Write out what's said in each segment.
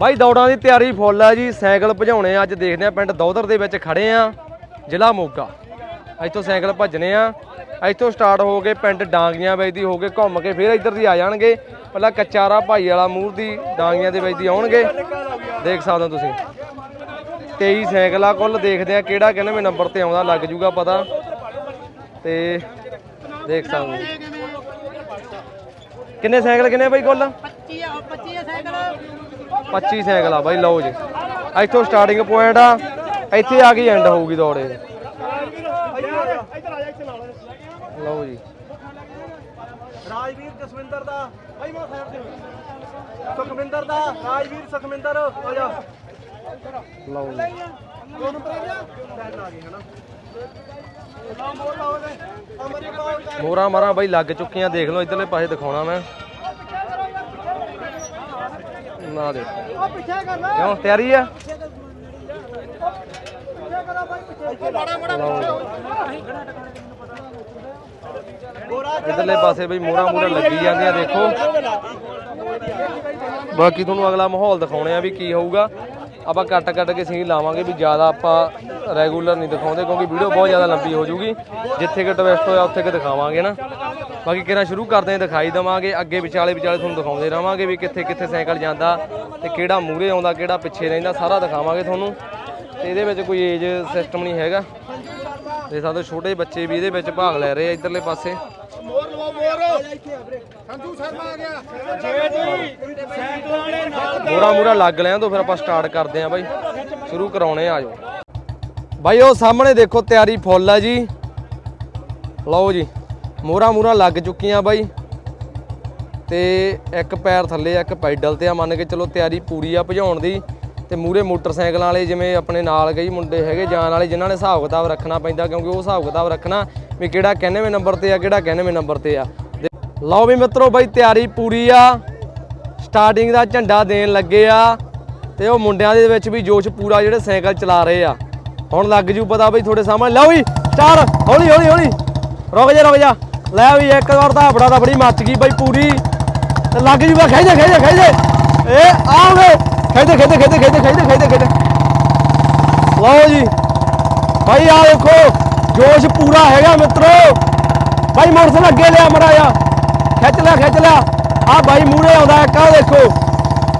ਬਾਈ ਦੌੜਾਂ ਦੀ ਤਿਆਰੀ ਫੁੱਲ ਆ ਜੀ, ਸਾਈਕਲ ਭਜਾਉਣੇ ਆ, ਅੱਜ ਦੇਖਦੇ ਆ ਪਿੰਡ ਦੌਦਰ ਦੇ ਵਿੱਚ ਖੜੇ ਆ, ਜ਼ਿਲ੍ਹਾ ਮੋਗਾ। ਇੱਥੋਂ ਸਾਈਕਲ ਭੱਜਣੇ ਆ, ਇੱਥੋਂ ਸਟਾਰਟ ਹੋ ਕੇ ਪਿੰਡ ਡਾਂਗੀਆਂ ਵਿੱਚ ਦੀ ਹੋ ਕੇ ਘੁੰਮ ਕੇ ਫਿਰ ਇੱਧਰ ਦੀ ਆ ਜਾਣਗੇ। ਪਹਿਲਾਂ ਕਚਾਰਾ ਭਾਈ ਵਾਲਾ ਮੂਰ ਦੀ ਡਾਂਗੀਆਂ ਦੇ ਵਿੱਚ ਦੀ ਆਉਣਗੇ। ਦੇਖ ਸਕਦੇ ਹੋ ਤੁਸੀਂ। 23 ਸਾਈਕਲ ਆ, ਕੁੱਲ ਦੇਖਦੇ ਆ ਕਿਹੜਾ ਕਿੰਨਵੇਂ ਨੰਬਰ ਤੇ ਆਉਂਦਾ, ਲੱਗ ਜੂਗਾ ਪਤਾ। ਤੇ ਦੇਖ ਸਕਦੇ ਹੋ। ਕਿੰਨੇ ਸਾਈਕਲ ਕਿੰਨੇ ਬਾਈ ਕੁੱਲ? 25 25 ਸਾਈਕਲ। 25 ਸਾਈਕਲ ਆ ਬਾਈ ਲਓ ਜੀ। ਇੱਥੋਂ ਸਟਾਰਟਿੰਗ ਪੁਆਇੰਟ ਆ। ਇੱਥੇ ਆ ਕੇ ਐਂਡ ਹੋਊਗੀ ਦੌੜੇ ਲਓ ਜੀ। ਰਾਜਵੀਰ ਜਸਵਿੰਦਰ ਦਾ ਭਾਈ ਮਾ ਸਾਹਿਬ ਦੇ। ਸੁਖਵਿੰਦਰ ਦਾ ਰਾਜਵੀਰ ਸੁਖਵਿੰਦਰ ਹੋ ਜਾ। ਲਓ ਜੀ। ਦੋ ਨੰਬਰ ਆ ਗਿਆ ਆ ਗਏ ਹਨਾ। ਮੋਰਾ ਮਾਰਾ ਬਾਈ ਲੱਗ ਚੁੱਕੀਆਂ, ਦੇਖ ਲਓ ਇਧਰਲੇ ਪਾਸੇ ਦਿਖਾਉਣਾ ਮੈਂ। ਨਾ ਦੇਖੋ। ਕਿਉਂ, ਤਿਆਰੀ ਆ? ਪਿੱਛੇ ਇਧਰਲੇ ਪਾਸੇ ਬਈ ਮੋਰਾ ਮੋਰਾ ਲੱਗੀ ਜਾਂਦੀਆਂ, ਦੇਖੋ। ਬਾਕੀ ਤੁਹਾਨੂੰ ਅਗਲਾ ਮਾਹੌਲ ਦਿਖਾਉਣੇ ਆ ਵੀ ਕੀ ਹੋਊਗਾ। ਆਪਾਂ ਕੱਟ ਕੱਟ ਕੇ ਸੀਨ ਲਾਵਾਂਗੇ ਵੀ ਜ਼ਿਆਦਾ ਆਪਾਂ ਰੈਗੂਲਰ ਨਹੀਂ ਦਿਖਾਉਂਦੇ ਕਿਉਂਕਿ ਵੀਡੀਓ ਬਹੁਤ ਜ਼ਿਆਦਾ ਲੰਬੀ ਹੋ ਜੂਗੀ ਜਿੱਥੇ ਕਿ ਟਵਿਸਟ ਹੋਇਆ, ਉੱਥੇ ਕਿ ਦਿਖਾਵਾਂਗੇ ਨਾ। ਬਾਕੀ ਕਿਹੜਾ ਸ਼ੁਰੂ ਕਰਦੇ ਹਾਂ, ਦਿਖਾਈ ਦਵਾਂਗੇ। ਅੱਗੇ ਵਿਚਾਲੇ ਵਿਚਾਲੇ ਤੁਹਾਨੂੰ ਦਿਖਾਉਂਦੇ ਰਹਾਂਗੇ ਵੀ ਕਿੱਥੇ ਕਿੱਥੇ ਸਾਈਕਲ ਜਾਂਦਾ ਤੇ ਕਿਹੜਾ ਮੂਹਰੇ ਆਉਂਦਾ, ਕਿਹੜਾ ਪਿੱਛੇ ਰਹਿੰਦਾ, ਸਾਰਾ ਦਿਖਾਵਾਂਗੇ ਤੁਹਾਨੂੰ। ਤੇ ਇਹਦੇ ਵਿੱਚ ਕੋਈ ਏਜ ਸਿਸਟਮ ਨਹੀਂ ਹੈਗਾ। ਤੇ ਸਾਡੇ ਛੋਟੇ ਬੱਚੇ ਵੀ ਇਹਦੇ ਵਿੱਚ ਭਾਗ ਲੈ ਰਹੇ ਆ ਇਧਰਲੇ ਪਾਸੇ। ਸੰਧੂ ਸ਼ਰਮਾ ਆ ਗਿਆ। ਜੇ ਜੀ ਲੱਗ ਲਿਆ ਤੋਂ ਫਿਰ ਆਪਾਂ ਸਟਾਰਟ ਕਰਦੇ ਆਂ ਬਾਈ। ਸ਼ੁਰੂ ਕਰਾਉਣੇ ਆ ਜਾਓ ਬਾਈ ਉਹ ਸਾਹਮਣੇ ਦੇਖੋ ਤਿਆਰੀ ਫੁੱਲ ਆ ਜੀ। ਲਓ ਜੀ ਮੂਰਾ ਮੂਰਾ ਲੱਗ ਚੁੱਕੀਆਂ ਬਾਈ। ਤੇ ਇੱਕ ਪੈਰ ਥੱਲੇ ਆ, ਇੱਕ ਪੈਡਲ ਤੇ ਆ ਮੰਨ ਕੇ ਚਲੋ ਤਿਆਰੀ ਪੂਰੀ ਆ ਭਜਾਉਣ ਦੀ। ਤੇ ਮੂਰੇ ਮੋਟਰਸਾਈਕਲਾਂ ਵਾਲੇ ਜਿਵੇਂ ਆਪਣੇ ਨਾਲ ਕਈ ਮੁੰਡੇ ਹੈਗੇ ਜਾਣ ਵਾਲੇ ਜਿਨ੍ਹਾਂ ਨੇ ਹਿਸਾਬ ਕਿਤਾਬ ਰੱਖਣਾ ਪੈਂਦਾ ਕਿਉਂਕਿ ਉਹ ਹਿਸਾਬ ਕਿਤਾਬ ਰੱਖਣਾ ਵੀ ਕਿਹੜਾ 91 ਨੰਬਰ ਤੇ ਆ ਕਿਹੜਾ 91 ਨੰਬਰ ਤੇ ਆ। ਲਓ ਵੀ ਮਿੱਤਰੋ ਬਾਈ, ਤਿਆਰੀ ਪੂਰੀ ਆ। ਸਟਾਰਟਿੰਗ ਦਾ ਝੰਡਾ ਦੇਣ ਲੱਗੇ ਆ ਤੇ ਉਹ ਮੁੰਡਿਆਂ ਦੇ ਵਿੱਚ ਵੀ ਜੋਸ਼ ਪੂਰਾ ਜਿਹੜੇ ਸਾਈਕਲ ਚਲਾ ਰਹੇ ਆ। ਹੁਣ ਲੱਗ ਜੂ ਪਤਾ ਬਈ ਤੁਹਾਡੇ ਸਾਹਮਣੇ। ਲਓ ਵੀ, ਚਾਰ, ਹੌਲੀ ਹੌਲੀ ਹੌਲੀ। ਰੁਕ ਜਾ ਰੁਕ ਜਾ। ਲੈ ਵੀ ਇੱਕ ਵਾਰ ਤਾਂ ਬੜਾ ਤਾਂ ਬੜੀ ਮੱਚ ਗਈ ਬਾਈ ਪੂਰੀ। ਤੇ ਲੱਗ ਜੂਗਾ, ਖਿੱਚ ਖਿੱਚ ਖਿੱਚ ਏ, ਆਓਗੇ। ਖਿੱਚ ਖਿੱਚ ਖਿੱਚ ਖਿੱਚ ਖਿੱਚ ਖਿੱਚ ਖਿੱਚ ਲਓ ਜੀ। ਭਾਈ ਆ ਦੇਖੋ, ਜੋਸ਼ ਪੂਰਾ ਹੈਗਾ ਮਿੱਤਰੋ। ਭਾਈ ਮੋਟਰਸਾਈਕਲ ਅੱਗੇ ਲਿਆ ਮੜਾ ਆ ਖਿੱਚ ਲਿਆ ਖਿੱਚ ਲਿਆ। ਆ ਬਾਈ ਮੂਹਰੇ ਆਉਂਦਾ ਇੱਕ ਆ ਦੇਖੋ।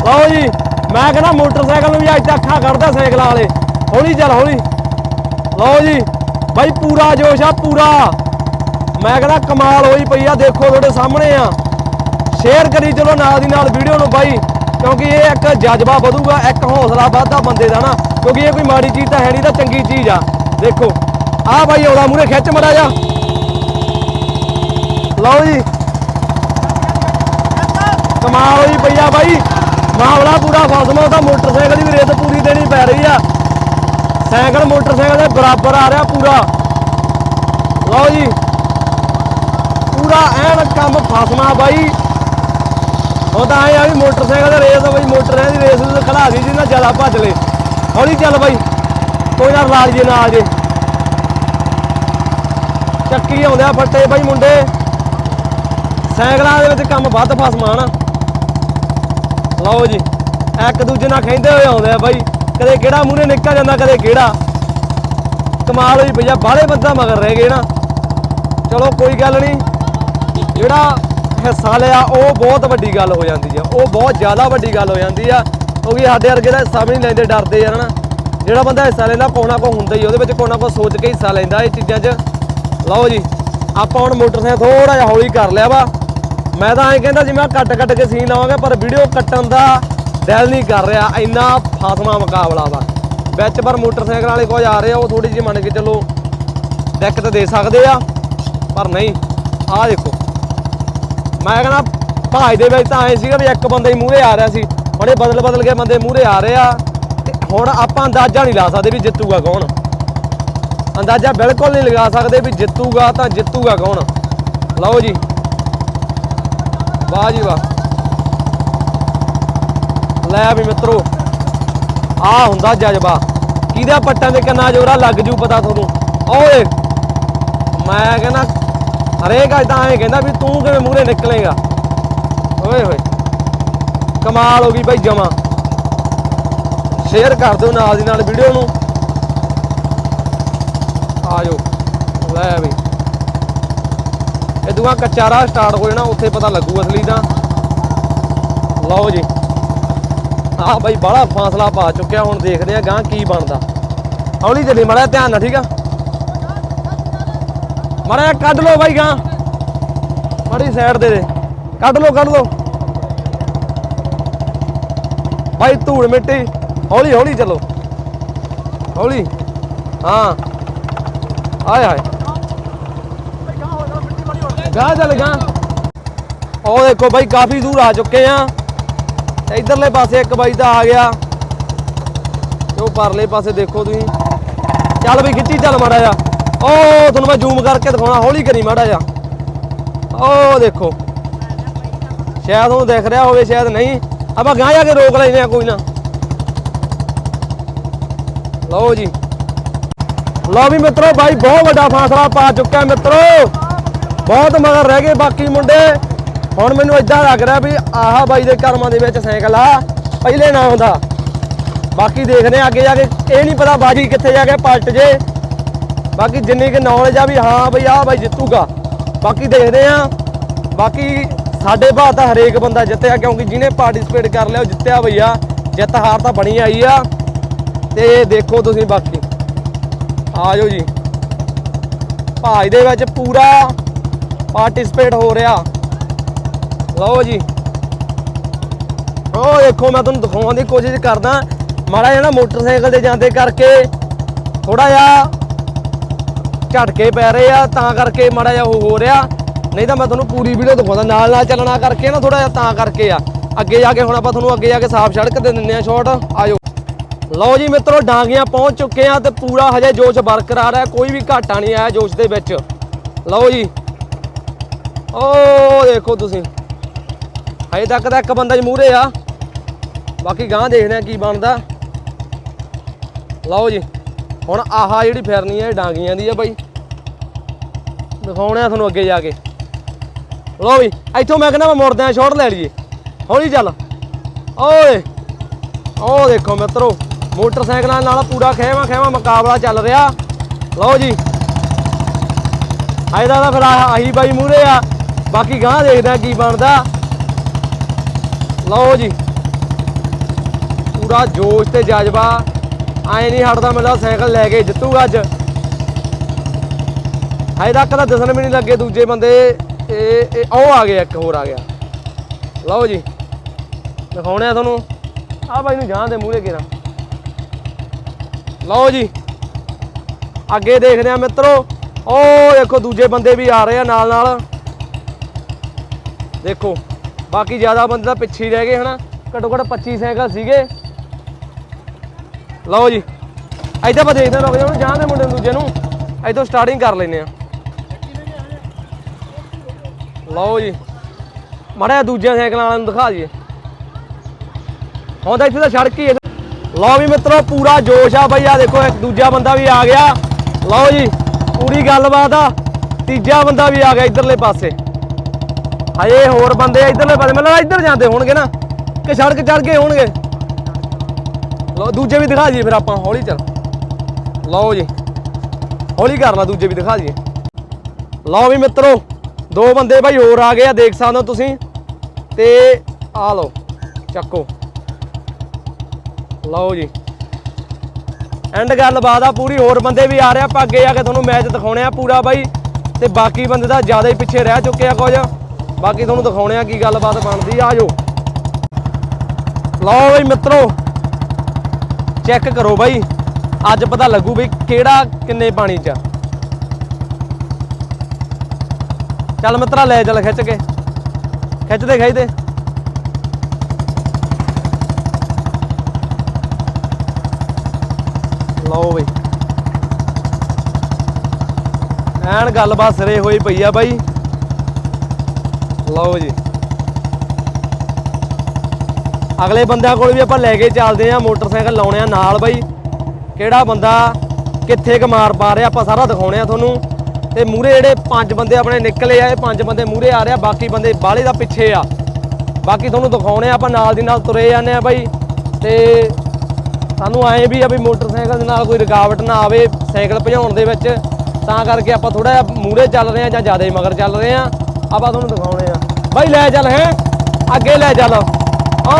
ਲਓ ਜੀ, ਮੈਂ ਕਹਿੰਦਾ ਮੋਟਰਸਾਈਕਲ ਨੂੰ ਵੀ ਅੱਜ ਤੱਕ ਅੱਖਾਂ ਕੱਢਦਾ ਸਾਈਕਲਾਂ ਵਾਲੇ। ਹੌਲੀ ਚੱਲ, ਹੌਲੀ। ਲਓ ਜੀ, ਬਾਈ ਪੂਰਾ ਜੋਸ਼ ਆ, ਪੂਰਾ। ਮੈਂ ਕਹਿੰਦਾ ਕਮਾਲ ਹੋਈ ਪਈ ਆ, ਦੇਖੋ ਤੁਹਾਡੇ ਸਾਹਮਣੇ ਆ। ਸ਼ੇਅਰ ਕਰੀ ਚਲੋ ਨਾਲ ਦੀ ਨਾਲ ਵੀਡੀਓ ਨੂੰ ਬਾਈ, ਕਿਉਂਕਿ ਇਹ ਇੱਕ ਜਜ਼ਬਾ ਵਧੂਗਾ, ਇੱਕ ਹੌਸਲਾ ਵੱਧਦਾ ਬੰਦੇ ਦਾ ਨਾ। ਕਿਉਂਕਿ ਇਹ ਕੋਈ ਮਾੜੀ ਚੀਜ਼ ਤਾਂ ਹੈ ਨਹੀਂ ਤਾਂ ਚੰਗੀ ਚੀਜ਼ ਆ। ਦੇਖੋ ਆ ਬਾਈ ਆਉਣਾ ਮੂਰੇ ਖਿੱਚ ਮੜਾ ਜਾ ਲਓ ਜੀ ਕਮਾਲ ਹੋਈ ਪਈ ਬਾਈ। ਮਾਮਲਾ ਪੂਰਾ ਫਸਮਾ ਉਹਦਾ ਮੋਟਰਸਾਈਕਲ ਦੀ ਵੀ ਰੇਤ ਪੂਰੀ ਦੇਣੀ ਪੈ ਰਹੀ ਆ। ਸਾਈਕਲ, ਮੋਟਰਸਾਈਕਲ ਦੇ ਬਰਾਬਰ ਆ ਰਿਹਾ ਪੂਰਾ। ਲਓ ਜੀ, ਪੂਰਾ ਐਨ ਕੰਮ ਫਸਮਾ ਬਾਈ। ਉਹ ਤਾਂ ਐ ਆ ਵੀ ਮੋਟਰਸਾਈਕਲ ਦੀ ਰੇਸ ਬਈ ਬਾਈ ਮੋਟਰਾਂ ਦੀ ਰੇਸ ਨੂੰ ਖੜਾ ਦੀ ਜਿੰਨਾ ਜ਼ਿਆਦਾ ਭੱਜ ਲੇ ਹੌਲੀ ਚੱਲ ਬਾਈ, ਕੋਈ ਨਾ ਰਾਜ ਜੇ ਨਾ ਆ ਜੇ। ਚੱਕੀ ਆਉਂਦੇ ਆ ਫੱਟੇ ਬਾਈ ਮੁੰਡੇ। ਸਾਈਕਲਾਂ ਦੇ ਵਿੱਚ ਕੰਮ ਵੱਧ ਫਸਮਾ ਨਾ। ਲਓ ਜੀ, ਇੱਕ ਦੂਜੇ ਨਾਲ ਖੈਂਦੇ ਹੋਏ ਆਉਂਦੇ ਆ ਬਾਈ। ਕਦੇ ਕਿਹੜਾ ਮੂਹਰੇ ਨਿਕਲ ਜਾਂਦਾ, ਕਦੇ ਕਿਹੜਾ ਕਮਾਲ ਹੋਈ ਭਈਆ ਬਾਹਲੇ ਬੰਦਾ ਮਗਰ ਰਹਿ ਗਏ ਨਾ। ਚਲੋ ਕੋਈ ਗੱਲ ਨਹੀਂ, ਜਿਹੜਾ ਹਿੱਸਾ ਲਿਆ, ਉਹ ਬਹੁਤ ਵੱਡੀ ਗੱਲ ਹੋ ਜਾਂਦੀ ਆ। ਉਹ ਬਹੁਤ ਜ਼ਿਆਦਾ ਵੱਡੀ ਗੱਲ ਹੋ ਜਾਂਦੀ ਆ, ਕਿਉਂਕਿ ਸਾਡੇ ਵਰਗੇ ਦਾ ਹਿੱਸਾ ਵੀ ਨਹੀਂ ਲੈਂਦੇ, ਡਰਦੇ ਆ ਨਾ ਜਿਹੜਾ ਬੰਦਾ ਹਿੱਸਾ ਲੈਂਦਾ ਕੋਣਾ ਕੋ ਹੁੰਦਾ ਹੀ ਉਹਦੇ ਵਿੱਚ ਕੋਣਾ ਕੋ ਸੋਚ ਕੇ ਹਿੱਸਾ ਲੈਂਦਾ ਇਹ ਚੀਜ਼ਾਂ 'ਚ। ਲਓ ਜੀ, ਆਪਾਂ ਹੁਣ ਮੋਟਰਸਾਈਕਲ ਥੋੜਾ ਜਿਹਾ ਹੌਲੀ ਕਰ ਲਿਆ ਵਾ। ਮੈਂ ਤਾਂ ਐਂ ਕਹਿੰਦਾ ਸੀ ਮੈਂ ਕੱਟ ਕੱਟ ਕੇ ਸੀਨ ਲਾਵਾਂਗਾ, ਪਰ ਵੀਡੀਓ ਕੱਟਣ ਦਾ ਦਿਲ ਨਹੀਂ ਕਰ ਰਿਹਾ ਇੰਨਾ ਫਾਸਮਾ ਮੁਕਾਬਲਾ ਵਾ। ਵਿੱਚ ਪਰ ਮੋਟਰਸਾਈਕਲ ਵਾਲੇ ਕੁਝ ਆ ਰਹੇ ਆ, ਉਹ ਥੋੜੀ ਜਿਹੀ ਮੰਨ ਕੇ ਚੱਲੋ ਦਿੱਕਤ ਦੇ ਸਕਦੇ ਆ, ਪਰ ਨਹੀਂ, ਆਹ ਦੇਖੋ। ਮੈਂ ਕਹਿੰਦਾ ਭਾਜ ਦੇ ਵਿੱਚ ਤਾਂ ਐ ਸੀਗਾ ਵੀ ਇੱਕ ਬੰਦਾ ਹੀ ਮੂਹਰੇ ਆ ਰਿਹਾ ਸੀ, ਹੁਣ ਬਦਲ ਬਦਲ ਕੇ ਬੰਦੇ ਮੂਹਰੇ ਆ ਰਹੇ ਆ, ਤੇ ਹੁਣ ਆਪਾਂ ਅੰਦਾਜ਼ਾ ਨਹੀਂ ਲਾ ਸਕਦੇ ਵੀ ਜਿੱਤੂਗਾ ਕੌਣ। ਅੰਦਾਜ਼ਾ ਬਿਲਕੁਲ ਨਹੀਂ ਲਗਾ ਸਕਦੇ ਵੀ ਜਿੱਤੂਗਾ ਤਾਂ ਜਿੱਤੂਗਾ ਕੌਣ। ਲਓ ਜੀ। ਵਾਹ ਜੀ ਵਾਹ। ਲੈ ਵੀ ਮਿੱਤਰੋ ਆ ਹੁੰਦਾ ਜਜ਼ਬਾ। ਕਿਹਦਾ ਪੱਟਾਂ ਦੇ ਕੰਨਾਂ ਜੋਰਾ ਲੱਗ ਜੂ ਪਤਾ ਤੁਹਾਨੂੰ? ਓਏ, ਮੈਂ ਕਹਿੰਦਾ, ਹਰੇਕ ਅੱਜ ਤਾਂ ਐਂ ਕਹਿੰਦਾ ਵੀ ਤੂੰ ਕਿਵੇਂ ਮੂਹਰੇ ਨਿਕਲੇਗਾ? ਓਏ ਹੋਏ, ਕਮਾਲ ਹੋ ਗਈ ਬਾਈ ਜਮਾ। ਸ਼ੇਅਰ ਕਰ ਦਿਓ ਨਾਲ ਦੀ ਨਾਲ ਵੀਡੀਓ ਨੂੰ। ਆ ਜਾਓ ਲੈ ਵੀ। ਦੁਆ ਕੱਚਾ ਰਾਹ ਸਟਾਰਟ ਹੋ ਜਾਣਾ, ਉੱਥੇ ਪਤਾ ਲੱਗੂ ਅਸਲੀ ਦਾ ਲਓ ਜੀ। ਆਹ ਬਾਈ ਬੜਾ ਫਾਸਲਾ ਪਾ ਚੁੱਕਿਆ, ਹੁਣ ਦੇਖਦੇ ਆ ਗਾਂ ਕੀ ਬਣਦਾ। ਹੌਲੀ ਚੱਲੀ ਮੜਾ ਧਿਆਨ ਨਾਲ, ਠੀਕ ਆ? ਮੜਾ ਕੱਢ ਲੋ ਬਾਈ ਗਾਂ ਮਾੜੀ ਸਾਈਡ ਦੇ ਦੇ। ਕੱਢ ਲੋ ਕੱਢ ਲੋ ਬਾਈ ਧੂੜ ਮਿੱਟੀ। ਹੌਲੀ ਹੌਲੀ ਚੱਲੋ। ਹੌਲੀ। ਹਾਂ। ਆਏ ਹਾਏ ਗਾਹ ਚੱਲ ਗਾਂ ਉਹ ਦੇਖੋ ਬਾਈ, ਕਾਫੀ ਦੂਰ ਆ ਚੁੱਕੇ ਆ। ਤੇ ਇਧਰਲੇ ਪਾਸੇ ਇੱਕ ਬਾਈ ਤਾਂ ਆ ਗਿਆ। ਤੇ ਉਹ ਪਰਲੇ ਪਾਸੇ ਦੇਖੋ ਤੁਸੀਂ। ਚੱਲ ਵੀ ਖਿੱਚੀ ਚੱਲ ਮਾੜਾ ਜਾ ਉਹ ਤੁਹਾਨੂੰ ਮੈਂ ਜ਼ੂਮ ਕਰਕੇ ਦਿਖਾਉਣਾ, ਹੌਲੀ ਕਰੀ ਮਾੜਾ ਜਾ ਉਹ ਦੇਖੋ। ਸ਼ਾਇਦ ਉਹਨੂੰ ਦੇਖ ਰਿਹਾ ਹੋਵੇ, ਸ਼ਾਇਦ ਨਹੀਂ। ਆਪਾਂ ਗਾਂ ਜਾ ਕੇ ਰੋਕ ਲੈਨੇ ਆ, ਕੋਈ ਨਾ। ਲਓ ਜੀ। ਲਓ ਵੀ ਮਿੱਤਰੋ, ਬਾਈ ਬਹੁਤ ਵੱਡਾ ਫਾਸਲਾ ਪਾ ਚੁੱਕਾ ਮਿੱਤਰੋ। ਬਹੁਤ ਮਗਰ ਰਹਿ ਗਏ ਬਾਕੀ ਮੁੰਡੇ। ਹੁਣ ਮੈਨੂੰ ਇਦਾਂ ਲੱਗ ਰਿਹਾ ਵੀ ਆਹ ਬਾਈ ਦੇ ਕਰਮਾਂ ਦੇ ਵਿੱਚ ਸਾਈਕਲ ਆ, ਪਹਿਲੇ ਨਾ ਹੁੰਦਾ। ਬਾਕੀ ਦੇਖਦੇ ਆ ਅੱਗੇ ਜਾ ਕੇ। ਇਹ ਨਹੀਂ ਪਤਾ ਬਾਜੀ ਕਿੱਥੇ ਜਾ ਕੇ ਪਲਟ ਜੇ। ਬਾਕੀ ਜਿੰਨੀ ਕਿ ਨੌਲੇਜ ਆ ਵੀ ਹਾਂ ਬਈ ਆਹ ਬਾਈ ਜਿੱਤੂਗਾ। ਬਾਕੀ ਦੇਖਦੇ ਆ ਬਾਕੀ ਸਾਡੇ ਭਾਅ ਤਾਂ ਹਰੇਕ ਬੰਦਾ ਜਿੱਤਿਆ ਕਿਉਂਕਿ ਜਿਹਨੇ ਪਾਰਟਿਸਿਪੇਟ ਕਰ ਲਿਆ, ਉਹ ਜਿੱਤਿਆ ਬਈਆ ਜਿੱਤ ਹਾਰ ਤਾਂ ਬਣੀ ਆਈ ਆ। ਤੇ ਦੇਖੋ ਤੁਸੀਂ ਬਾਕੀ। ਆ ਜਾਓ ਜੀ। ਭਾਜ ਦੇ ਵਿੱਚ ਪੂਰਾ ਪਾਰਟਿਸਿਪੇਟ ਹੋ ਰਿਹਾ। ਲਓ ਜੀ। ਉਹ ਦੇਖੋ, ਮੈਂ ਤੁਹਾਨੂੰ ਦਿਖਾਉਣ ਦੀ ਕੋਸ਼ਿਸ਼ ਕਰਦਾ। ਮਾੜਾ ਜਿਹਾ ਨਾ ਮੋਟਰਸਾਈਕਲ ਤੇ ਜਾਂਦੇ ਕਰਕੇ ਥੋੜਾ ਜਿਹਾ ਝਟਕੇ ਪੈ ਰਹੇ ਆ, ਤਾਂ ਕਰਕੇ ਮਾੜਾ ਜਿਹਾ ਉਹ ਹੋ ਰਿਹਾ। ਨਹੀਂ ਤਾਂ ਮੈਂ ਤੁਹਾਨੂੰ ਪੂਰੀ ਵੀਡੀਓ ਦਿਖਾਉਂਦਾ ਨਾਲ ਨਾਲ ਚੱਲਣਾ ਕਰਕੇ ਨਾ ਥੋੜਾ ਜਿਹਾ ਤਾਂ ਕਰਕੇ ਆ। ਅੱਗੇ ਜਾ ਕੇ ਹੁਣ ਆਪਾਂ ਤੁਹਾਨੂੰ ਅੱਗੇ ਜਾ ਕੇ ਸਾਫ਼ ਸੜਕ ਦੇ ਦਿੰਨੇ ਆ ਸ਼ਾਟ ਆਜੋ ਲਓ ਜੀ ਮਿੱਤਰੋ, ਡਾਂਗੀਆਂ ਪਹੁੰਚ ਚੁੱਕੇ ਆ ਤੇ ਪੂਰਾ ਹਜੇ ਜੋਸ਼ ਬਰਕਰਾਰ ਹੈ, ਕੋਈ ਵੀ ਘਾਟਾ ਨਹੀਂ ਆਇਆ ਜੋਸ਼ ਦੇ ਵਿੱਚ। ਲਓ ਜੀ। ਓ, ਦੇਖੋ ਤੁਸੀਂ। ਹਜੇ ਤੱਕ ਤਾਂ ਇੱਕ ਬੰਦਾ ਹੀ ਮੂਹਰੇ ਆ। ਬਾਕੀ ਗਾਂ ਦੇਖਦੇ ਆ ਕੀ ਬਣਦਾ। ਲਓ ਜੀ, ਹੁਣ ਆਹਾ ਜਿਹੜੀ ਫਿਰਨੀ ਹੈ ਇਹ ਡਾਂਗੀਆਂ ਦੀ ਆ ਬਾਈ। ਦਿਖਾਉਣੇ ਆ ਤੁਹਾਨੂੰ ਅੱਗੇ ਜਾ ਕੇ। ਲਓ ਵੀ, ਇੱਥੋਂ ਮੈਂ ਕਹਿੰਦਾ ਮੈਂ ਮੁੜਦੇ ਆ ਸ਼ਾਟ ਲੈ ਲਈਏ। ਹੌਲੀ ਚੱਲ। ਓਏ ਉਹ ਦੇਖੋ ਮਿੱਤਰੋ, ਮੋਟਰਸਾਈਕਲਾਂ ਨਾਲ ਪੂਰਾ ਖਹਿਵਾ ਖਹਿਵਾ ਮੁਕਾਬਲਾ ਚੱਲ ਰਿਹਾ। ਲਓ ਜੀ। ਆਇਦਾ ਤਾਂ ਫਿਰ ਆਹ- ਆਹੀ ਬਾਈ ਮੂਰੇ ਆ। ਬਾਕੀ ਗਾਂ ਦੇਖਦੇ ਆ ਕੀ ਬਣਦਾ। ਲਓ ਜੀ। ਪੂਰਾ ਜੋਸ਼ ਤੇ ਜਜ਼ਬਾ। ਐ ਨਹੀਂ ਹਟਦਾ ਮੇਰਾ ਸਾਈਕਲ ਲੈ ਕੇ ਜਿੱਤੂਗਾ ਅੱਜ। ਹਜੇ ਤੱਕ ਤਾਂ ਦਿਸਣ ਵੀ ਨਹੀਂ ਲੱਗੇ ਦੂਜੇ ਬੰਦੇ। ਇਹ ਇਹ, ਉਹ ਆ ਗਿਆ, ਇੱਕ ਹੋਰ ਆ ਗਿਆ। ਲਓ ਜੀ। ਦਿਖਾਉਣੇ ਆ ਤੁਹਾਨੂੰ। ਆ ਬਾਈ ਨੂੰ ਜਾਣ ਦੇ ਮੂਹਰੇ ਕਿਰਾ ਲਓ ਜੀ। ਅੱਗੇ ਦੇਖਦੇ ਆ ਮਿੱਤਰੋ। ਉਹ ਦੇਖੋ, ਦੂਜੇ ਬੰਦੇ ਵੀ ਆ ਰਹੇ ਆ ਨਾਲ ਨਾਲ ਦੇਖੋ, ਬਾਕੀ ਜ਼ਿਆਦਾ ਬੰਦੇ ਤਾਂ ਪਿੱਛੇ ਹੀ ਰਹਿ ਗਏ, ਹਨਾ? ਘੱਟੋ ਘੱਟ 25 ਸਾਈਕਲ ਸੀਗੇ। ਲਓ ਜੀ ਇੱਥੇ ਆਪਾਂ ਦੇਖਦੇ ਹਾਂ ਰੁਕ ਜਾ ਉਹਨੂੰ ਦੇ ਮੁੰਡੇ ਨੂੰ ਦੂਜੇ ਨੂੰ। ਇੱਥੋਂ ਸਟਾਰਟਿੰਗ ਕਰ ਲੈਨੇ ਆ ਲਓ ਜੀ, ਮਾੜਾ ਜਿਹਾ ਦੂਜਿਆਂ ਸਾਈਕਲਾਂ ਵਾਲਿਆਂ ਨੂੰ ਦਿਖਾ ਦਈਏ। ਹੁਣ ਤਾਂ ਇੱਥੇ ਤਾਂ ਸੜਕ ਹੀ ਹੈ। ਲਓ ਵੀ ਮਿੱਤਰੋ, ਪੂਰਾ ਜੋਸ਼ ਆ ਬਈ ਆ ਦੇਖੋ, ਇੱਕ ਦੂਜਾ ਬੰਦਾ ਵੀ ਆ ਗਿਆ। ਲਓ ਜੀ, ਪੂਰੀ ਗੱਲਬਾਤ ਆ। ਤੀਜਾ ਬੰਦਾ ਵੀ ਆ ਗਿਆ ਇਧਰਲੇ ਪਾਸੇ। ਹਜੇ ਹੋਰ ਬੰਦੇ ਇਧਰਲੇ ਪਾਸੇ ਮੈਨੂੰ ਲੱਗਦਾ ਇੱਧਰ ਜਾਂਦੇ ਹੋਣਗੇ ਨਾ, ਕਿ ਸੜਕ ਚੜ ਗਏ ਹੋਣਗੇ। ਲਓ, ਦੂਜੇ ਵੀ ਦਿਖਾ ਜੀ ਫਿਰ ਆਪਾਂ, ਹੌਲੀ ਚੱਲ। ਲਓ ਜੀ, ਹੌਲੀ ਕਰ ਲਾ, ਦੂਜੇ ਵੀ ਦਿਖਾ ਜੀ ਲਓ ਵੀ ਮਿੱਤਰੋ, ਦੋ ਬੰਦੇ ਭਾਈ ਹੋਰ ਆ ਗਏ ਆ, ਦੇਖ ਸਕਦੇ ਹੋ ਤੁਸੀਂ। ਤੇ ਆ ਲਓ, ਚੱਕੋ। ਲਓ ਜੀ। ਐਂਡ ਗੱਲਬਾਤ ਆ, ਪੂਰੀ ਹੋਰ ਬੰਦੇ ਵੀ ਆ ਰਹੇ ਆ, ਆਪਾਂ ਅੱਗੇ ਆ ਕੇ ਤੁਹਾਨੂੰ ਮੈਚ ਦਿਖਾਉਣੇ ਆ ਪੂਰਾ ਬਾਈ। ਤੇ ਬਾਕੀ ਬੰਦੇ ਦਾ ਜ਼ਿਆਦਾ ਹੀ ਪਿੱਛੇ ਰਹਿ ਚੁੱਕੇ ਆ ਕੁਝ। ਬਾਕੀ ਤੁਹਾਨੂੰ ਦਿਖਾਉਣੇ ਆ ਕੀ ਗੱਲਬਾਤ ਬਣਦੀ ਆ ਆਜੋ ਲਓ ਬਈ ਮਿੱਤਰੋ ਚੈੱਕ ਕਰੋ ਬਾਈ, ਅੱਜ ਪਤਾ ਲੱਗੂ ਬਈ ਕਿਹੜਾ ਕਿੰਨੇ ਪਾਣੀ 'ਚ ਆ। ਚੱਲ ਮਿੱਤਰਾ ਲੈ ਚੱਲ ਖਿੱਚ ਕੇ, ਖਿੱਚਦੇ ਦੇ ਲਓ ਬਈ। ਐਨ ਗੱਲਬਾਤ ਸਿਰੇ ਹੋਈ ਪਈ ਆ ਬਾਈ। ਲਓ ਜੀ। ਅਗਲੇ ਬੰਦਿਆਂ ਕੋਲ ਵੀ ਆਪਾਂ ਲੈ ਕੇ ਚੱਲਦੇ ਆ ਮੋਟਰਸਾਈਕਲ ਲਾਉਣੇ ਆ ਨਾਲ ਬਾਈ। ਕਿਹੜਾ ਬੰਦਾ, ਕਿੱਥੇ ਕ ਮਾਰ ਪਾ ਰਿਹਾ, ਆਪਾਂ ਸਾਰਾ ਦਿਖਾਉਣੇ ਆ ਤੁਹਾਨੂੰ। ਤੇ ਮੂਰੇ ਜਿਹੜੇ ਪੰਜ ਬੰਦੇ ਆਪਣੇ ਨਿਕਲੇ ਆ, ਇਹ ਪੰਜ ਬੰਦੇ ਮੂਰੇ ਆ ਰਹੇ ਆ, ਬਾਕੀ ਬੰਦੇ ਬਾਹਲੇ ਦਾ ਪਿੱਛੇ ਆ। ਬਾਕੀ ਤੁਹਾਨੂੰ ਦਿਖਾਉਣੇ ਆ, ਆਪਾਂ ਨਾਲ ਦੀ ਨਾਲ ਤੁਰੇ ਜਾਂਦੇ ਆ ਬਾਈ। ਤੇ ਸਾਨੂੰ ਐਂ ਵੀ ਆ ਵੀ ਮੋਟਰਸਾਈਕਲ ਦੇ ਨਾਲ ਕੋਈ ਰੁਕਾਵਟ ਨਾ ਆਵੇ ਸਾਈਕਲ ਭਜਾਉਣ ਦੇ ਵਿੱਚ। ਤਾਂ ਕਰਕੇ ਆਪਾਂ ਥੋੜਾ ਜਿਹਾ ਮੂਰੇ ਚੱਲ ਰਹੇ ਆ ਜਾਂ ਜ਼ਿਆਦਾ ਮਗਰ ਚੱਲ ਰਹੇ ਆ। ਆਪਾਂ ਤੁਹਾਨੂੰ ਬਾਈ ਲੈ ਚੱਲ ਹੈ। ਅੱਗੇ ਲੈ ਚੱਲ। ਓ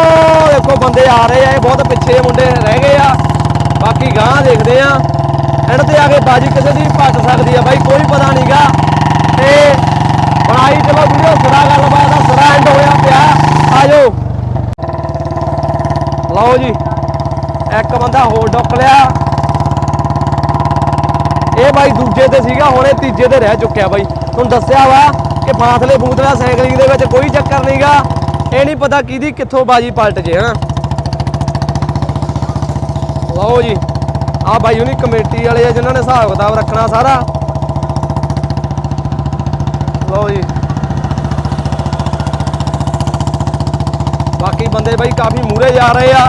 ਦੇਖੋ ਬੰਦੇ ਆ ਰਹੇ ਆ, ਇਹ ਬਹੁਤ ਪਿੱਛੇ ਮੁੰਡੇ ਰਹਿ ਗਏ ਆ। ਬਾਕੀ ਗਾਂ ਦੇਖਦੇ ਆ। ਐਂਡ ਤੇ ਆ ਕੇ ਬਾਜੀ ਕਿਸੇ ਦੀ ਭੱਜ ਸਕਦੀ ਆ ਬਾਈ, ਕੋਈ ਪਤਾ ਨਹੀਂਗਾ ਤੇ ਬਣਾਈ ਚਲੋ ਵੀਡੀਓ, ਸਿਰਾ ਗੱਲਬਾਤ ਆ, ਸਿਰਾ ਐਂਡ ਹੋਇਆ ਪਿਆ। ਆਜੋ। ਲਓ ਜੀ, ਇੱਕ ਬੰਦਾ ਹੋਰ ਡੁੱਕ ਲਿਆ। ਇਹ ਬਾਈ ਦੂਜੇ ਤੇ ਸੀਗਾ, ਹੁਣ ਇਹ ਤੀਜੇ ਤੇ ਰਹਿ ਚੁੱਕਿਆ ਬਾਈ। ਤੁਹਾਨੂੰ ਦੱਸਿਆ ਵਾ ਕਿ ਫਾਸਲੇ ਬੂਤਲਾ ਸਾਈਕਲਿੰਗ ਦੇ ਵਿੱਚ ਕੋਈ ਚੱਕਰ ਨਹੀਂਗਾ ਇਹ ਨਹੀਂ ਪਤਾ ਕਿਹਦੀ ਕਿੱਥੋਂ ਬਾਜੀ ਪਲਟ ਜੇ, ਹਨਾ? ਲਓ ਜੀ ਆ ਬਾਈ ਹੁਣੀ ਕਮੇਟੀ ਵਾਲੇ ਆ ਜਿਨ੍ਹਾਂ ਨੇ ਹਿਸਾਬ ਕਿਤਾਬ ਰੱਖਣਾ ਸਾਰਾ। ਲਓ ਜੀ। ਬਾਕੀ ਬੰਦੇ ਬਾਈ ਕਾਫੀ ਮੂਰੇ ਜਾ ਰਹੇ ਆ।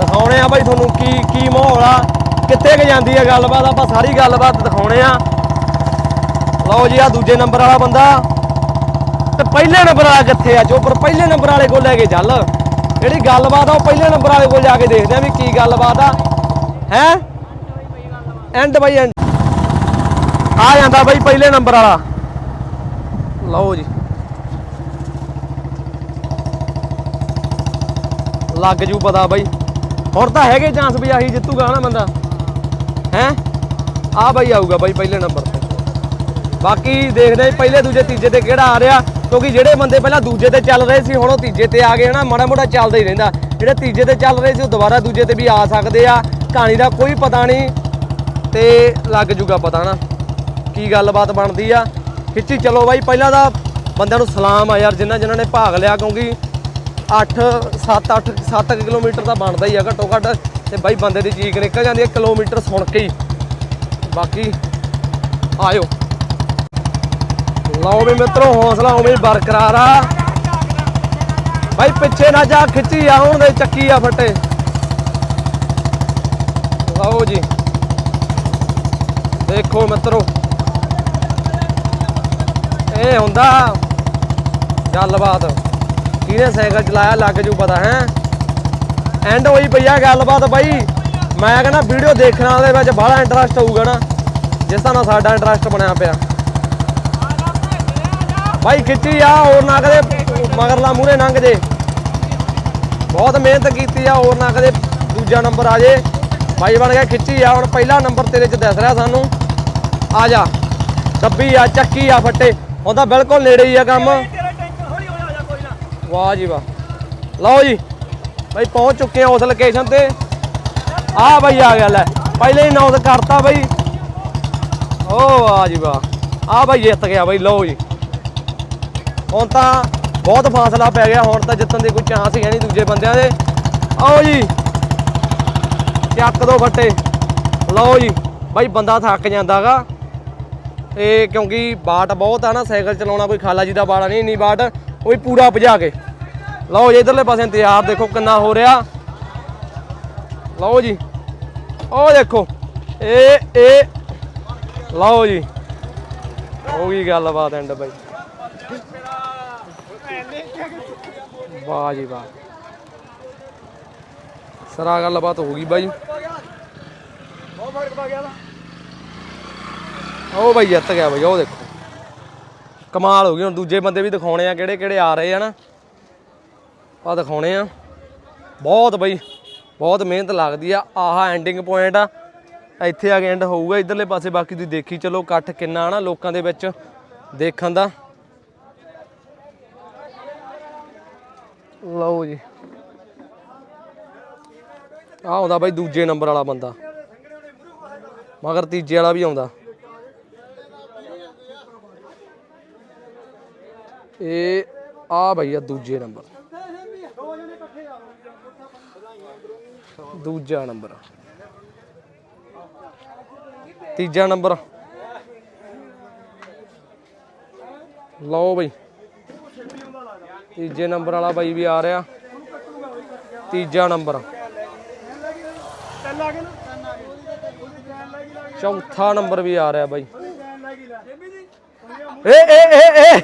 ਦਿਖਾਉਣੇ ਆ ਬਾਈ ਤੁਹਾਨੂੰ ਕੀ ਕੀ ਮਾਹੌਲ ਆ। ਕਿੱਥੇ ਕੁ ਜਾਂਦੀ ਆ ਗੱਲਬਾਤ? ਆਪਾਂ ਸਾਰੀ ਗੱਲਬਾਤ ਦਿਖਾਉਣੇ ਆ। ਲਓ ਜੀ ਆ ਦੂਜੇ ਨੰਬਰ ਵਾਲਾ ਬੰਦਾ। ਤੇ ਪਹਿਲੇ ਨੰਬਰ ਵਾਲਾ ਕਿੱਥੇ ਆ ਚੋਪਰ ਪਹਿਲੇ ਨੰਬਰ ਵਾਲੇ ਕੋਲ ਲੈ ਕੇ ਚੱਲ। ਜਿਹੜੀ ਗੱਲਬਾਤ ਆ, ਉਹ ਪਹਿਲੇ ਨੰਬਰ ਵਾਲੇ ਕੋਲ ਜਾ ਕੇ ਦੇਖਦੇ ਆ ਵੀ ਕੀ ਗੱਲਬਾਤ ਆ। ਹੈ? ਐਂਡ ਬਾਈ ਐਂਡ ਆ ਜਾਂਦਾ ਬਾਈ ਪਹਿਲੇ ਨੰਬਰ ਵਾਲਾ। ਲਓ ਜੀ। ਲੱਗ ਜੂ ਪਤਾ ਬਾਈ। ਹੋਰ ਤਾਂ ਹੈਗੇ ਚਾਂਸ ਵੀ ਆਹੀ ਜਿੱਤੂਗਾ ਨਾ ਬੰਦਾ। ਹੈ? ਆ ਬਾਈ ਆਊਗਾ ਬਾਈ ਪਹਿਲੇ ਨੰਬਰ। ਬਾਕੀ ਦੇਖਦੇ ਪਹਿਲੇ, ਦੂਜੇ, ਤੀਜੇ ਤੇ ਕਿਹੜਾ ਆ ਰਿਹਾ, ਕਿਉਂਕਿ ਜਿਹੜੇ ਬੰਦੇ ਪਹਿਲਾਂ ਦੂਜੇ ਤੇ ਚੱਲ ਰਹੇ ਸੀ, ਹੁਣ ਉਹ ਤੀਜੇ ਤੇ ਆ ਗਏ ਨਾ ਮਾੜਾ ਮੋਟਾ ਚੱਲਦਾ ਹੀ ਰਹਿੰਦਾ। ਜਿਹੜੇ ਤੀਜੇ ਤੇ ਚੱਲ ਰਹੇ ਸੀ, ਉਹ ਦੁਬਾਰਾ ਦੂਜੇ ਤੇ ਵੀ ਆ ਸਕਦੇ ਆ। ਕਹਾਣੀ ਦਾ ਕੋਈ ਪਤਾ ਨਹੀਂ ਤੇ ਲੱਗ ਜੂਗਾ ਪਤਾ ਨਾ ਕੀ ਗੱਲਬਾਤ ਬਣਦੀ ਆ। ਖਿੱਚੀ, ਚਲੋ ਬਾਈ, ਪਹਿਲਾਂ ਤਾਂ ਬੰਦਿਆਂ ਨੂੰ ਸਲਾਮ ਆ ਯਾਰ, ਜਿਨ੍ਹਾਂ ਜਿਨ੍ਹਾਂ ਨੇ ਭਾਗ ਲਿਆ, ਕਿਉਂਕਿ 8 7 8 7 ਕਿਲੋਮੀਟਰ ਤਾਂ ਬਣਦਾ ਹੀ ਆ ਘੱਟੋ ਘੱਟ, ਤੇ ਬਾਈ ਬੰਦੇ ਦੀ ਚੀਕ ਨਿਕਲ ਜਾਂਦੀ ਹੈ ਕਿਲੋਮੀਟਰ ਸੁਣ ਕੇ ਹੀ। ਬਾਕੀ ਆਇਓ। ਲਓ ਵੀ ਮਿੱਤਰੋ, ਹੌਸਲਾ ਉਵੇਂ ਹੀ ਬਰਕਰਾਰ ਆ। ਬਾਈ, ਪਿੱਛੇ ਨਾ ਜਾ, ਖਿੱਚੀ ਆ, ਹੁਣ ਦੇ ਚੱਕੀ ਆ ਫੱਟੇ। ਲਓ ਜੀ। ਦੇਖੋ ਮਿੱਤਰੋ। ਇਹ ਹੁੰਦਾ ਗੱਲਬਾਤ। ਕਿਹਨੇ ਸਾਈਕਲ ਚਲਾਇਆ, ਲੱਗ ਜੂ ਪਤਾ, ਹੈ? ਐਂਡ ਹੋਈ ਪਈ ਆ ਗੱਲਬਾਤ ਬਾਈ। ਮੈਂ ਕਹਿੰਦਾ ਵੀਡੀਓ ਦੇਖਣ ਵਾਲੇ ਵਿੱਚ ਬੜਾ ਇੰਟਰਸਟ ਹੋਊਗਾ ਨਾ। ਜਿਸ ਤਰ੍ਹਾਂ ਨਾਲ ਸਾਡਾ ਇੰਟਰਸਟ ਬਣਿਆ ਪਿਆ। ਬਾਈ ਖਿੱਚੀ ਆ, ਹੋਰ ਨਾ ਕਦੇ ਮਗਰਲਾ ਮੂਹਰੇ ਲੰਘ ਜੇ। ਬਹੁਤ ਮਿਹਨਤ ਕੀਤੀ ਆ, ਹੋਰ ਨਾ ਕਦੇ ਦੂਜਾ ਨੰਬਰ ਆ ਜੇ। ਬਾਈ ਬਣ ਗਿਆ, ਖਿੱਚੀ ਆ, ਹੁਣ ਪਹਿਲਾ ਨੰਬਰ ਤੇਰੇ ਚ ਦਿਸ ਰਿਹਾ ਸਾਨੂੰ। ਆ ਜਾ ਡੱਬੀ ਆ, ਚੱਕੀ ਆ ਫੱਟੇ। ਹੁਣ ਤਾਂ ਬਿਲਕੁਲ ਨੇੜੇ ਹੀ ਆ ਕੰਮ। ਵਾਹ ਜੀ ਵਾਹ। ਲਓ ਜੀ, ਬਾਈ ਪਹੁੰਚ ਚੁੱਕੇ ਆ ਉਸ ਲੋਕੇਸ਼ਨ ਤੇ। ਆ ਬਾਈ, ਆ ਗਿਆ, ਲੈ। ਪਹਿਲੇ ਹੀ ਨੌਤ ਕਰਤਾ ਬਾਈ। ਓ ਵਾਹ ਜੀ ਵਾਹ। ਆ ਬਾਈ ਜਿੱਤ ਗਿਆ ਬਾਈ, ਲਓ ਜੀ। ਹੁਣ ਤਾਂ ਬਹੁਤ ਫਾਸਲਾ ਪੈ ਗਿਆ, ਹੁਣ ਤਾਂ ਜਿੱਤਣ ਦੇ ਕੋਈ ਚਾਂਸ ਹੀ ਨਹੀਂ ਦੂਜੇ ਬੰਦਿਆਂ ਦੇ। ਆਓ ਜੀ। ਚੱਕ ਦੋ ਫੱਟੇ। ਲਓ ਜੀ, ਬਾਈ ਬੰਦਾ ਥੱਕ ਜਾਂਦਾਗਾ। ਇਹ ਕਿਉਂਕਿ ਬਾਟ ਬਹੁਤ ਆ ਨਾ, ਸਾਈਕਲ ਚਲਾਉਣਾ ਕੋਈ ਖਾਲਾ ਜੀ ਦਾ ਬਾੜਾ ਨਹੀਂ, ਇੰਨੀ ਬਾਟ, ਉਹ ਵੀ ਪੂਰਾ ਭਜਾ ਕੇ। ਲਓ ਜੀ, ਇਧਰਲੇ ਪਾਸੇ ਇੰਤਜ਼ਾਰ, ਦੇਖੋ ਕਿੰਨਾ ਹੋ ਰਿਹਾ। ਲਓ ਜੀ। ਉਹ ਦੇਖੋ। ਇਹ ਇਹ ਲਓ ਜੀ। ਹੋ ਗਈ ਗੱਲਬਾਤ ਐਂਡ ਬਾਈ। ਵਾਹ ਜੀ ਵਾਹ। ਸਰਾ ਗੱਲਬਾਤ ਹੋ ਗਈ ਬਾਈ ਬਹੁਤ ਫ਼ਰਕ ਪਾ ਗਿਆ ਉਹ ਬਾਈ ਜਿੱਤ ਗਿਆ ਬਾਈ ਉਹ ਦੇਖੋ। ਕਮਾਲ ਹੋ ਗਈ ਹੁਣ ਦੂਜੇ ਬੰਦੇ ਵੀ ਦਿਖਾਉਣੇ ਆ ਕਿਹੜੇ ਕਿਹੜੇ ਆ ਰਹੇ ਆ ਨਾ। ਆ ਦਿਖਾਉਣੇ ਆ। ਬਹੁਤ ਬਾਈ ਬਹੁਤ ਮਿਹਨਤ ਲੱਗਦੀ ਆ। ਆਹ ਐਂਡਿੰਗ ਪੁਆਇੰਟ ਆ। ਇੱਥੇ ਆ ਕੇ ਐਂਡ ਹੋਊਗਾ ਇਧਰਲੇ ਪਾਸੇ ਬਾਕੀ ਤੁਸੀਂ ਦੇਖੀ ਚਲੋ ਇਕੱਠ ਕਿੰਨਾ ਨਾ ਲੋਕਾਂ ਦੇ ਵਿੱਚ ਦੇਖਣ ਦਾ। ਲਓ ਜੀ। ਆ ਆਉਂਦਾ ਬਾਈ ਦੂਜੇ ਨੰਬਰ ਵਾਲਾ ਬੰਦਾ। ਮਗਰ ਤੀਜੇ ਵਾਲਾ ਵੀ ਆਉਂਦਾ। ਇਹ ਆ ਭਈ ਆ ਦੂਜੇ ਨੰਬਰ। ਦੂਜਾ ਨੰਬਰ। ਤੀਜਾ ਨੰਬਰ। ਲਓ ਬਈ। ਤੀਜੇ ਨੰਬਰ ਵਾਲਾ ਬਾਈ ਵੀ ਆ ਰਿਹਾ। ਤੀਜਾ ਨੰਬਰ। ਚੌਥਾ ਨੰਬਰ ਵੀ ਆ ਰਿਹਾ ਬਾਈ। ਏ ਏ ਏ ਏ।